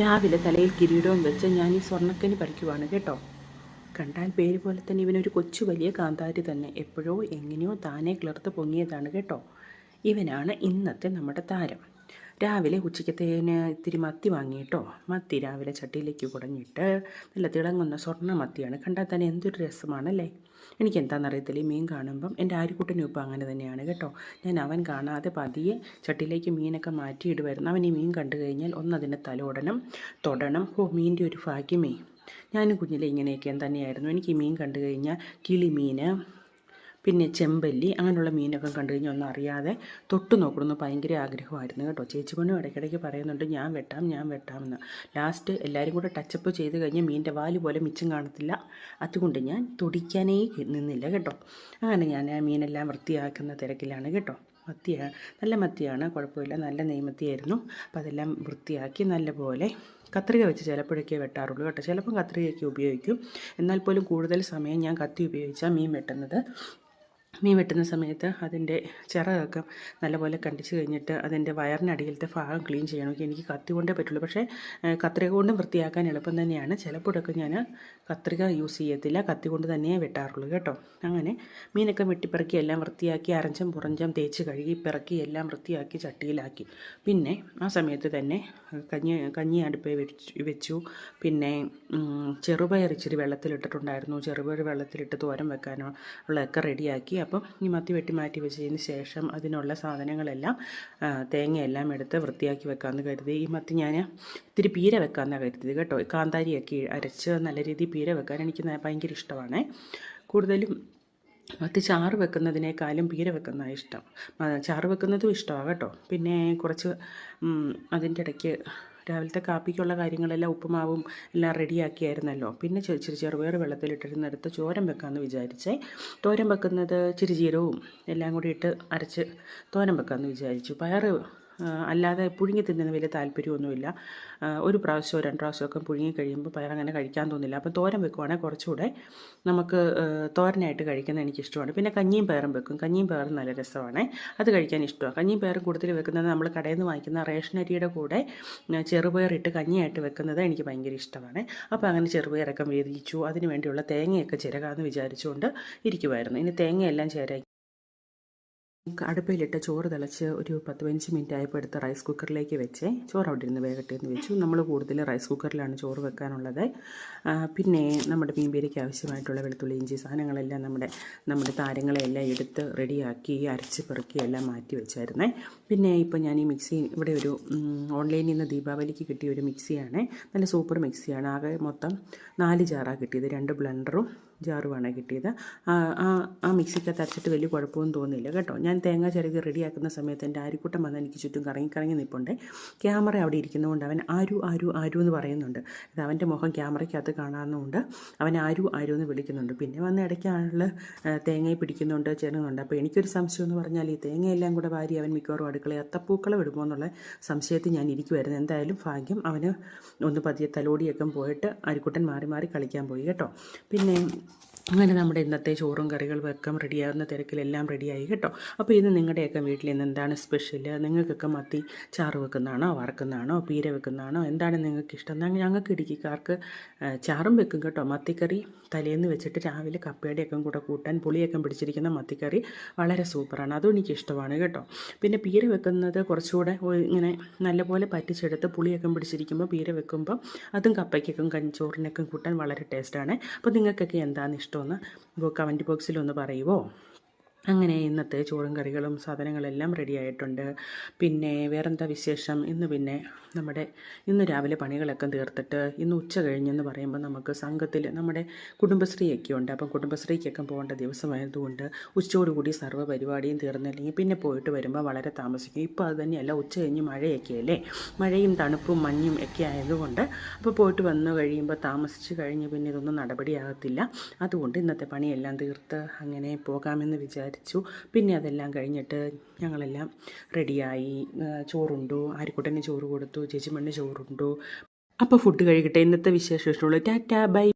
രാവിലെ തലയിൽ കിരീടവും വെച്ച് ഞാൻ ഈ സ്വർണക്കനി പറിക്കുവാണ് കേട്ടോ. കണ്ടാൽ പേര് പോലെ തന്നെ ഇവനൊരു കൊച്ചു വലിയ കാന്താരി തന്നെ. എപ്പോഴോ എങ്ങനെയോ താനെ കിളർത്ത് പൊങ്ങിയതാണ് കേട്ടോ. ഇവനാണ് ഇന്നത്തെ നമ്മുടെ താരം. രാവിലെ ഉച്ചയ്ക്കത്തേന് ഇത്തിരി മത്തി വാങ്ങിയിട്ടോ. മത്തി രാവിലെ ചട്ടിയിലേക്ക് കുടഞ്ഞിട്ട് നല്ല തിളങ്ങുന്ന സ്വർണ മത്തിയാണ്. കണ്ടാൽ തന്നെ എന്തൊരു രസമാണല്ലേ? എനിക്ക് എന്താണെന്നറിയത്തില്ല ഈ മീൻ കാണുമ്പം എന്റെ ആര്യക്കുട്ടനും ഇപ്പം അങ്ങനെ തന്നെയാണ് കേട്ടോ. ഞാൻ അവൻ കാണാതെ പതിയെ ചട്ടിയിലേക്ക് മീനൊക്കെ മാറ്റിയിടുമായിരുന്നു അവൻ ഈ മീൻ കണ്ടു കഴിഞ്ഞാൽ ഒന്നതിനെ തലോടണം തൊടണം. ഓ മീന്റെ ഒരു ഭാഗ്യമേ. ഞാനും കുഞ്ഞിലെ ഇങ്ങനെയൊക്കെ തന്നെയായിരുന്നു. എനിക്ക് ഈ മീൻ കണ്ടു കഴിഞ്ഞാൽ കിളിമീൻ പിന്നെ ചെമ്പല്ലി അങ്ങനെയുള്ള മീനൊക്കെ കണ്ടു കഴിഞ്ഞാൽ ഒന്നും അറിയാതെ തൊട്ട് നോക്കണമെന്ന് ഭയങ്കര ആഗ്രഹമായിരുന്നു കേട്ടോ. ചേച്ചി കൊണ്ടും ഇടയ്ക്കിടയ്ക്ക് പറയുന്നുണ്ട് ഞാൻ വെട്ടാം ഞാൻ വെട്ടാമെന്ന് ലാസ്റ്റ് എല്ലാവരും കൂടെ ടച്ചപ്പ് ചെയ്ത് കഴിഞ്ഞ് മീന്റെ വാൽ പോലെ മിച്ചം കാണത്തില്ല. അതുകൊണ്ട് ഞാൻ തുടിക്കാനേ നിന്നില്ല കേട്ടോ. അങ്ങനെ ഞാൻ ആ മീനെല്ലാം വൃത്തിയാക്കുന്ന തിരക്കിലാണ് കേട്ടോ. മത്തിയാണ് നല്ല മത്തിയാണ് കുഴപ്പമില്ല നല്ല നെയ്മത്തിയായിരുന്നു. അപ്പോൾ അതെല്ലാം വൃത്തിയാക്കി നല്ലപോലെ കത്രിക വെച്ച് ചിലപ്പോഴൊക്കെ വെട്ടാറുള്ളൂ കേട്ടോ. ചിലപ്പം കത്രികയൊക്കെ ഉപയോഗിക്കും. എന്നാൽ പോലും കൂടുതൽ സമയം ഞാൻ കത്തി ഉപയോഗിച്ചാൽ മീൻ വെട്ടുന്നത്. മീൻ വെട്ടുന്ന സമയത്ത് അതിന്റെ ചിറകൊക്കെ നല്ലപോലെ കണ്ടിച്ച് കഴിഞ്ഞിട്ട് അതിന്റെ വയറിനടിയിലത്തെ ഭാഗം ക്ലീൻ ചെയ്യണമെങ്കിൽ എനിക്ക് കത്തി കൊണ്ടേ പറ്റുള്ളൂ. പക്ഷേ കത്രിക കൊണ്ടും വൃത്തിയാക്കാൻ എളുപ്പം തന്നെയാണ്. ചിലപ്പോഴൊക്കെ ഞാൻ കത്രിക യൂസ് ചെയ്യത്തില്ല. കത്തി കൊണ്ട് തന്നെയേ വെട്ടാറുള്ളൂ കേട്ടോ. അങ്ങനെ മീനൊക്കെ വെട്ടിപ്പിറക്കി എല്ലാം വൃത്തിയാക്കി അരഞ്ചം പുറഞ്ചം തേച്ച് കഴുകി പിറക്കി എല്ലാം വൃത്തിയാക്കി ചട്ടിയിലാക്കി. പിന്നെ ആ സമയത്ത് തന്നെ കഞ്ഞി കഞ്ഞി അടുപ്പേ വെച്ചു വെച്ചു. പിന്നെ ചെറുപയർ ഇച്ചിരി വെള്ളത്തിലിട്ടിട്ടുണ്ടായിരുന്നു. ചെറുപയർ വെള്ളത്തിലിട്ട് തോരൻ വെക്കാനോ ഉള്ളതൊക്കെ റെഡിയാക്കി. അപ്പം ഈ മത്തി വെട്ടി മാറ്റി വെച്ചതിന് ശേഷം അതിനുള്ള സാധനങ്ങളെല്ലാം തേങ്ങയെല്ലാം എടുത്ത് വൃത്തിയാക്കി വെക്കാമെന്ന് കരുതി. ഈ മത്തി ഞാൻ ഇത്തിരി പീര വെക്കാമെന്നാണ് കരുതിയത് കേട്ടോ. കാന്താരിയൊക്കെ അരച്ച് നല്ല രീതിയിൽ പീര വെക്കാൻ എനിക്ക് ഭയങ്കര ഇഷ്ടമാണ്. കൂടുതലും മത്തി ചാറ് വെക്കുന്നതിനേക്കാളും പീര വെക്കുന്നതാണ് ഇഷ്ടം. ചാറ് വെക്കുന്നതും ഇഷ്ടമാണ് കേട്ടോ. പിന്നെ കുറച്ച് അതിന്റെ ഇടയ്ക്ക് രാവിലത്തെ കാപ്പിക്കുള്ള കാര്യങ്ങളെല്ലാം ഉപ്പുമാവും എല്ലാം റെഡിയാക്കിയായിരുന്നല്ലോ. പിന്നെ ഇച്ചിരി ചെറുപയർ വെള്ളത്തിലിട്ടിരുന്നെടുത്ത് ചോരൻ വെക്കാമെന്ന് വിചാരിച്ചേ. തോരൻ വെക്കുന്നത് ചിരിജീരവും എല്ലാം കൂടി ഇട്ട് അരച്ച് തോരൻ വെക്കാമെന്ന് വിചാരിച്ചു. പയറ് ആ, അല്ലാതെ പുഴുങ്ങി തിന്നുന്ന വലിയ താല്പര്യമൊന്നുമില്ല. ഒരു പ്രാവശ്യമോ രണ്ട് പ്രാവശ്യമൊക്കെ പുഴുങ്ങി കഴിയുമ്പോൾ പയർ അങ്ങനെ കഴിക്കാൻ തോന്നില്ല. അപ്പോൾ തോരൻ വെക്കുവാണെങ്കിൽ കുറച്ചുകൂടെ നമുക്ക് തോരനായിട്ട് കഴിക്കുന്നത് എനിക്കിഷ്ടമാണ്. പിന്നെ കഞ്ഞിയും പയറും വെക്കും. കഞ്ഞിയും പയറും നല്ല രസമാണ്. അത് കഴിക്കാൻ ഇഷ്ടമാണ്. കഞ്ഞിയും പയറും കൂടുതൽ വെക്കുന്നത് നമ്മൾ കടയിൽ നിന്ന് വാങ്ങിക്കുന്ന റേഷൻ അരിയുടെ കൂടെ ചെറുപയറിട്ട് കഞ്ഞിയായിട്ട് വെക്കുന്നത് എനിക്ക് ഭയങ്കര ഇഷ്ടമാണ്. അപ്പോൾ അങ്ങനെ ചെറുപയറൊക്കെ വേദിച്ചു അതിന് വേണ്ടിയുള്ള തേങ്ങയൊക്കെ ചിരകാമെന്ന് വിചാരിച്ചുകൊണ്ട് ഇരിക്കുമായിരുന്നു ഇനി തേങ്ങയെല്ലാം ചേരാ അടുപ്പയിലിട്ട് ചോറ് തിളച്ച് ഒരു പത്ത് പതിനഞ്ച് മിനിറ്റ് ആയപ്പോൾ എടുത്ത് റൈസ് കുക്കറിലേക്ക് വെച്ചേ. ചോറ് അവിടെ ഇരുന്ന് വേഗട്ടെ എന്ന് വെച്ചു നമ്മൾ കൂടുതൽ റൈസ് കുക്കറിലാണ് ചോറ് വെക്കാനുള്ളത്. പിന്നെ നമ്മുടെ മീൻപേരിക്ക് ആവശ്യമായിട്ടുള്ള വെളുത്തുള്ളി ഇഞ്ചി സാധനങ്ങളെല്ലാം നമ്മുടെ നമ്മുടെ താരങ്ങളെല്ലാം എടുത്ത് റെഡിയാക്കി അരച്ച് പെറുക്കി എല്ലാം മാറ്റി വെച്ചായിരുന്നേ. പിന്നെ ഇപ്പോൾ ഞാൻ ഈ മിക്സി ഇവിടെ ഒരു ഓൺലൈനിൽ നിന്ന് ദീപാവലിക്ക് കിട്ടിയ ഒരു മിക്സിയാണ്. നല്ല സൂപ്പർ മിക്സിയാണ്. ആകെ മൊത്തം നാല് ജാറാണ് കിട്ടിയത്. രണ്ട് ബ്ലണ്ടറും ജാറുമാണ് കിട്ടിയത്. ആ ആ മിക്സിക്കകത്ത് അരച്ചിട്ട് വലിയ കുഴപ്പമൊന്നും തോന്നിയില്ല കേട്ടോ. ഞാൻ തേങ്ങ ചിരകി റെഡിയാക്കുന്ന സമയത്ത് എന്റെ ആരിക്കൂട്ടം വന്ന് എനിക്ക് ചുറ്റും കറങ്ങി കറങ്ങി നിൽപ്പുണ്ട് ക്യാമറ അവിടെ ഇരിക്കുന്നതുകൊണ്ട് അവൻ ആരു ആരു ആരു എന്ന് പറയുന്നുണ്ട്. അത് അവന്റെ മുഖം ക്യാമറയ്ക്കകത്ത് കാണാവുന്നതുകൊണ്ട് അവൻ ആരു ആരു എന്ന് വിളിക്കുന്നുണ്ട്. പിന്നെ വന്ന് ഇടയ്ക്ക് തേങ്ങയെ പിടിക്കുന്നുണ്ട് ചേരുന്നുണ്ട്. അപ്പോൾ എനിക്കൊരു സംശയം എന്ന് പറഞ്ഞാൽ ഈ തേങ്ങയെല്ലാം കൂടെ വാരി അവൻ മിക്കവാറും അടുക്കളയിൽ അത്തപ്പൂക്കളം ഇടുമോ എന്നുള്ള സംശയത്തിൽ ഞാൻ ഇരിക്കുമായിരുന്നു എന്തായാലും ഭാഗ്യം അവന് ഒന്ന് പതിയെ തലോടിയൊക്കെ പോയിട്ട് അരിക്കുട്ടൻ മാറി മാറി കളിക്കാൻ പോയി കേട്ടോ. പിന്നെ അങ്ങനെ നമ്മുടെ ഇന്നത്തെ ചോറും കറികൾ വെക്കം റെഡിയാകുന്ന തിരക്കിലെല്ലാം റെഡിയായി കേട്ടോ. അപ്പോൾ ഇത് നിങ്ങളുടെയൊക്കെ വീട്ടിൽ ഇന്ന് എന്താണ് സ്പെഷ്യൽ നിങ്ങൾക്കൊക്കെ മത്തി ചാറ് വെക്കുന്നതാണോ വറക്കുന്നതാണോ പീര വെക്കുന്നതാണോ? എന്താണ് നിങ്ങൾക്ക് ഇഷ്ടം? ഞങ്ങൾക്ക് ഇടുക്കിക്കാർക്ക് ചാറും വെക്കും കേട്ടോ. മത്തിക്കറി തലേന്ന് വെച്ചിട്ട് രാവിലെ കപ്പയുടെയൊക്കെ കൂടെ കൂട്ടാൻ പുളിയൊക്കെ പിടിച്ചിരിക്കുന്ന മത്തിക്കറി വളരെ സൂപ്പറാണ്. അതും എനിക്ക് ഇഷ്ടമാണ് കേട്ടോ. പിന്നെ പീര വെക്കുന്നത് കുറച്ചുകൂടെ ഇങ്ങനെ നല്ലപോലെ പറ്റിച്ചെടുത്ത് പുളിയൊക്കെ പിടിച്ചിരിക്കുമ്പോൾ പീര വെക്കുമ്പോൾ അതും കപ്പയ്ക്കൊക്കെ കഞ്ചോറിനൊക്കെ കൂട്ടാൻ വളരെ ടേസ്റ്റാണ് അപ്പോൾ നിങ്ങൾക്കൊക്കെ എന്താണ് ഇഷ്ടമെന്ന് കമന്റ് ബോക്സിലൊന്ന് പറയുമോ അങ്ങനെ ഇന്നത്തെ ചോറും കറികളും സാധനങ്ങളെല്ലാം റെഡി ആയിട്ടുണ്ട്. പിന്നെ വേറെന്താ വിശേഷം? ഇന്ന് പിന്നെ നമ്മുടെ ഇന്ന് രാവിലെ പണികളൊക്കെ തീർത്തിട്ട് ഇന്ന് ഉച്ച കഴിഞ്ഞെന്ന് പറയുമ്പോൾ നമുക്ക് സംഘത്തിൽ നമ്മുടെ കുടുംബശ്രീയൊക്കെ ഉണ്ട്. അപ്പം കുടുംബശ്രീക്കൊക്കെ പോകേണ്ട ദിവസമായതുകൊണ്ട് ഉച്ചയോടുകൂടി സർവ പരിപാടിയും തീർന്നില്ലെങ്കിൽ പിന്നെ പോയിട്ട് വരുമ്പോൾ വളരെ താമസിക്കും. ഇപ്പോൾ അത് തന്നെയല്ല ഉച്ച കഴിഞ്ഞ് മഴയൊക്കെ അല്ലേ? മഴയും തണുപ്പും മഞ്ഞും ഒക്കെ ആയതുകൊണ്ട് അപ്പോൾ പോയിട്ട് വന്നു കഴിയുമ്പോൾ താമസിച്ച് കഴിഞ്ഞ് പിന്നെ ഇതൊന്നും നടപടിയാകത്തില്ല. അതുകൊണ്ട് ഇന്നത്തെ പണിയെല്ലാം തീർത്ത് അങ്ങനെ പോകാമെന്ന് വിചാരിച്ചു പിന്നെ അതെല്ലാം കഴിഞ്ഞിട്ട് ഞങ്ങളെല്ലാം റെഡിയായി. ചോറുണ്ടു? ആരിക്കുട്ടന് ചോറ് കൊടുത്തു ചേച്ചിമണ്ണ് ചോറുണ്ടു? അപ്പോൾ ഫുഡ് കഴിക്കട്ടെ. ഇന്നത്തെ വിശേഷം ഇഷ്ടമുള്ളൂ ടാറ്റാ ബൈ.